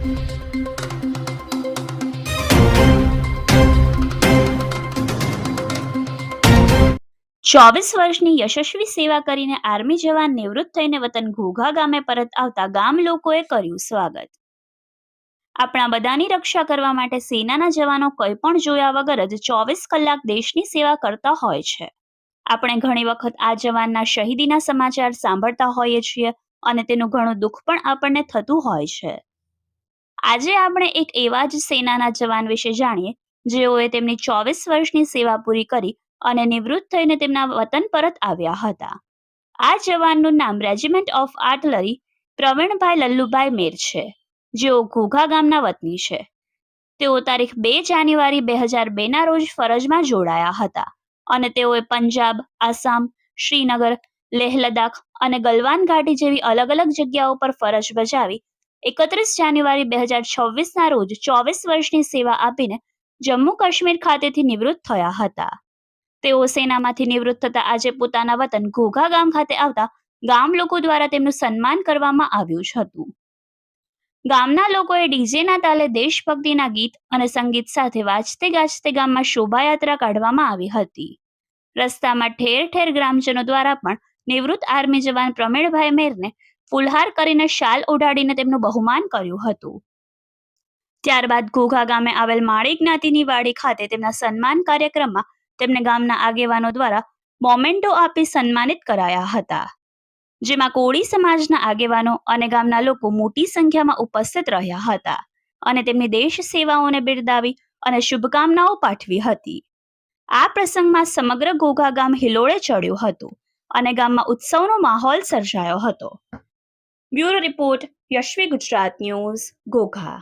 ચોવીસ વર્ષની યશસ્વી સેવા કરીને આર્મી જવાન નિવૃત્ત થઈને વતન ઘોઘા ગામે પરત આવતા ગામ લોકોએ કર્યું સ્વાગત. આપણા બધાની રક્ષા કરવા માટે સેનાના જવાનો કંઈ પણ જોયા વગર જ ચોવીસ કલાક દેશની સેવા કરતા હોય છે. આપણે ઘણી વખત આ જવાનના શહીદીના સમાચાર સાંભળતા હોઈએ છીએ અને તેનું ઘણું દુઃખ પણ આપણને થતું હોય છે. આજે આપણે એક એવા જ સેનાના જવાન વિશે જાણીએ, જેઓએ તેમની ચોવીસ વર્ષની સેવા પૂરી કરી અને નિવૃત્ત થઈને તેમના વતન પરત આવ્યા હતા. આ જવાનનું નામ regiment of artillery Pravinbhai Lallubhai Mer છે, જેઓ ઘોઘા ગામના વતની છે. તેઓ તારીખ બે જાન્યુઆરી બે હજાર બેના રોજ ફરજમાં જોડાયા હતા અને તેઓએ પંજાબ, આસામ, શ્રીનગર, લેહ લદાખ અને ગલવાન ઘાટી જેવી અલગ અલગ જગ્યાઓ પર ફરજ બજાવી એકત્રીસ જાન્યુઆરી બે હજાર છવ્વીસના રોજ ચોવીસ વર્ષની સેવા આપીને જમ્મુ કાશ્મીર ખાતેથી નિવૃત્ત થયા હતા. તેઓ સેનામાંથી નિવૃત્ત થતા આજે પોતાના વતન ઘોઘા ગામ ખાતે આવતા ગામ લોકો દ્વારા તેમનું સન્માન કરવામાં આવ્યું હતું. ગામના લોકોએ ડીજેના તાલે દેશભક્તિના ગીત અને સંગીત સાથે વાજતે ગાજતે ગામમાં શોભાયાત્રા કાઢવામાં આવી હતી. રસ્તામાં ઠેર ઠેર ગ્રામજનો દ્વારા પણ નિવૃત્ત આર્મી જવાન પ્રમીણભાઈ મેરને ફુલહાર કરીને શાલ ઓઢાડીને તેમનું બહુમાન કર્યું હતું. ત્યારબાદ ઘોઘા ગામે આવેલ માળી જ્ઞાતિની વાડી ખાતે તેમના સન્માન કાર્યક્રમમાં તેમને ગામના આગેવાનો દ્વારા મોમેન્ટો આપી સન્માનિત કરાયા હતા. જેમાં કોળી સમાજના આગેવાનો અને ગામના લોકો મોટી સંખ્યામાં ઉપસ્થિત રહ્યા હતા અને તેમની દેશ સેવાઓને બિરદાવી અને શુભકામનાઓ પાઠવી હતી. આ પ્રસંગમાં સમગ્ર ઘોઘા ગામ હિલોળે ચડ્યું હતું અને ગામમાં ઉત્સવનો માહોલ સર્જાયો હતો. Bureau report Yashvi Gujarat news Ghogha